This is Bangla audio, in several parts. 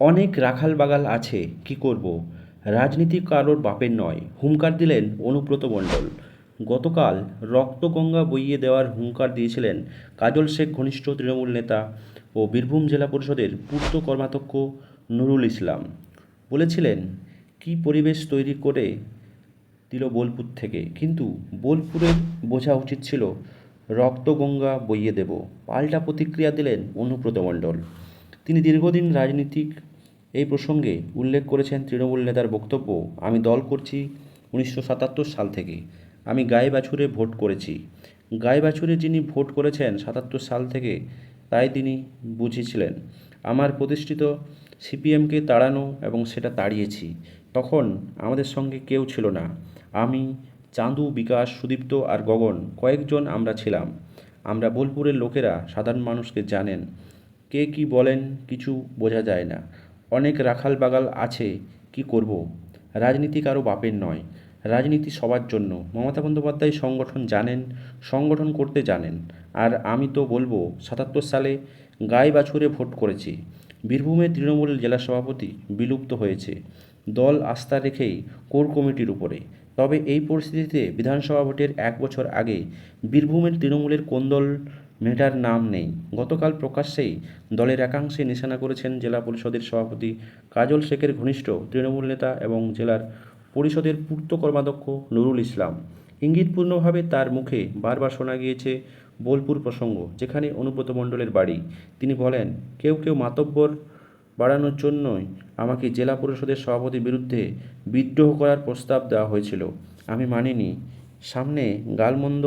অনেক রাখাল বাগাল আছে, কি করব? রাজনীতি কারোর বাপের নয়, হুঙ্কার দিলেন অনুব্রত মণ্ডল। গতকাল রক্তগঙ্গা বইয়ে দেওয়ার হুঙ্কার দিয়েছিলেন কাজল শেখ ঘনিষ্ঠ তৃণমূল নেতা ও বীরভূম জেলা পরিষদের পূর্ত কর্মাধ্যক্ষ নুরুল ইসলাম। বলেছিলেন, কি পরিবেশ তৈরি করে দিল বোলপুর থেকে? কিন্তু বোলপুরের বোঝা উচিত ছিল, রক্তগঙ্গা বইয়ে দেব। পাল্টা প্রতিক্রিয়া দিলেন অনুব্রত মণ্ডল। তিনি দীর্ঘদিন রাজনীতিক এই প্রসঙ্গে উল্লেখ করেছেন তৃণমূল নেতার বক্তব্য, আমি দল করছি উনিশশো সাতাত্তর সাল থেকে। আমি গায়ে বাছুরে ভোট করেছি। গায়ে বাছুরে যিনি ভোট করেছেন সাতাত্তর সাল থেকে, তাই তিনি বুঝেছিলেন। আমার প্রতিষ্ঠিত সিপিএমকে তাড়ানো এবং সেটা তাড়িয়েছি। তখন আমাদের সঙ্গে কেউ ছিল না। আমি, চাঁদু, বিকাশ, সুদীপ্ত আর গগন কয়েকজন আমরা ছিলাম। আমরা বোলপুরের লোকেরা সাধারণ মানুষকে জানেন। কে কি বলেন কিছু বোঝা যায় না। অনেক রাখাল বাগাল আছে, কি করব? রাজনীতি কারও বাপের নয়। রাজনীতি সবার জন্য। মমতা বন্দ্যোপাধ্যায় সংগঠন জানেন, সংগঠন করতে জানেন। আর আমি তো বলব, সাতাত্তর সালে গায়ে বাছুরে ভোট করেছি। বীরভূমের তৃণমূল জেলা সভাপতি বিলুপ্ত হয়েছে। দল আস্থা রেখেই কোর কমিটির উপরে। তবে এই পরিস্থিতিতে বিধানসভা ভোটের এক বছর আগে বীরভূমের তৃণমূলের কোন্দল মেটার নাম নেই। গতকাল প্রকাশ্যেই দলের একাংশে নিশানা করেছেন জেলা পরিষদের সভাপতি কাজল শেখের ঘনিষ্ঠ তৃণমূল নেতা এবং জেলার পরিষদের পূর্ত কর্মাধ্যক্ষ নুরুল ইসলাম। ইঙ্গিতপূর্ণভাবে তার মুখে বারবার শোনা গিয়েছে বোলপুর প্রসঙ্গ, যেখানে অনুব্রত মণ্ডলের বাড়ি। তিনি বলেন, কেউ কেউ মাতব্বর বাড়ানোর জন্যই আমাকে জেলা পরিষদের সভাপতির বিরুদ্ধে বিদ্রোহ করার প্রস্তাব দেওয়া হয়েছিল। আমি মানিনি। সামনে গালমন্দ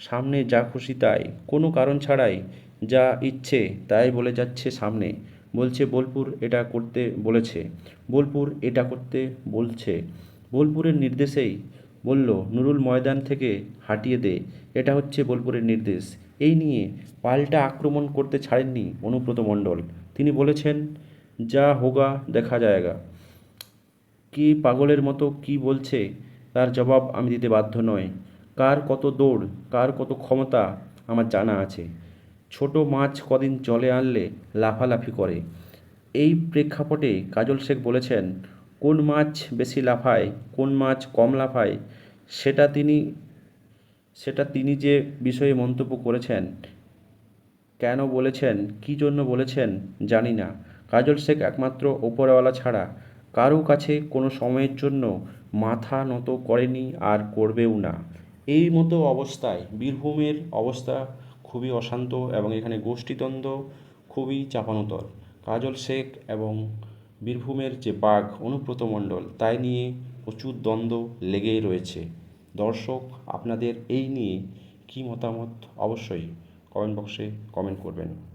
সামনে যা খুশি তাই। কোনো কারণ ছাড়াই যা ইচ্ছে তাই বলে যাচ্ছে সামনে। বলছে, বোলপুর এটা করতে বলেছে। বোলপুর এটা করতে বলছে। বোলপুরের নির্দেশেই। বলল, নুরুল ময়দান থেকে হাঁটিয়ে দে। এটা হচ্ছে বোলপুরের নির্দেশ। এই নিয়ে পাল্টা আক্রমণ করতে ছাড়েননি অনুব্রত মণ্ডল। তিনি বলেছেন, যা হোগা দেখা যায়গা। কি পাগলের মতো কি বলছে? তার জবাব আমি দিতে বাধ্য নয়। কার কত দৌড়, কার কত ক্ষমতা, আমার জানা আছে। ছোট মাছ কদিন জলে আনলে লাফালাফি করে। এই প্রেক্ষাপটে কাজল শেখ বলেছেন, কোন মাছ বেশি লাফায়, কোন মাছ কম লাফায়, সেটা তিনি সেটা তিনি যে বিষয়ে মন্তব্য করেছেন, কেন বলেছেন, কী জন্য বলেছেন, জানি না। কাজল শেখ একমাত্র ওপরওয়ালা ছাড়া কারও কাছে কোনো সময়ের জন্য মাথা নত করেনি আর করবেও না। এই মতো অবস্থায় বীরভূমের অবস্থা খুবই অশান্ত এবং এখানে গোষ্ঠীদ্বন্দ্ব খুবই চাপানোতর। কাজল শেখ এবং বীরভূমের যে বাঘ অনুব্রত মণ্ডল, তাই নিয়ে প্রচুর দ্বন্দ্ব লেগেই রয়েছে। দর্শক, আপনাদের এই নিয়ে কী মতামত? অবশ্যই কমেন্ট বক্সে কমেন্ট করবেন।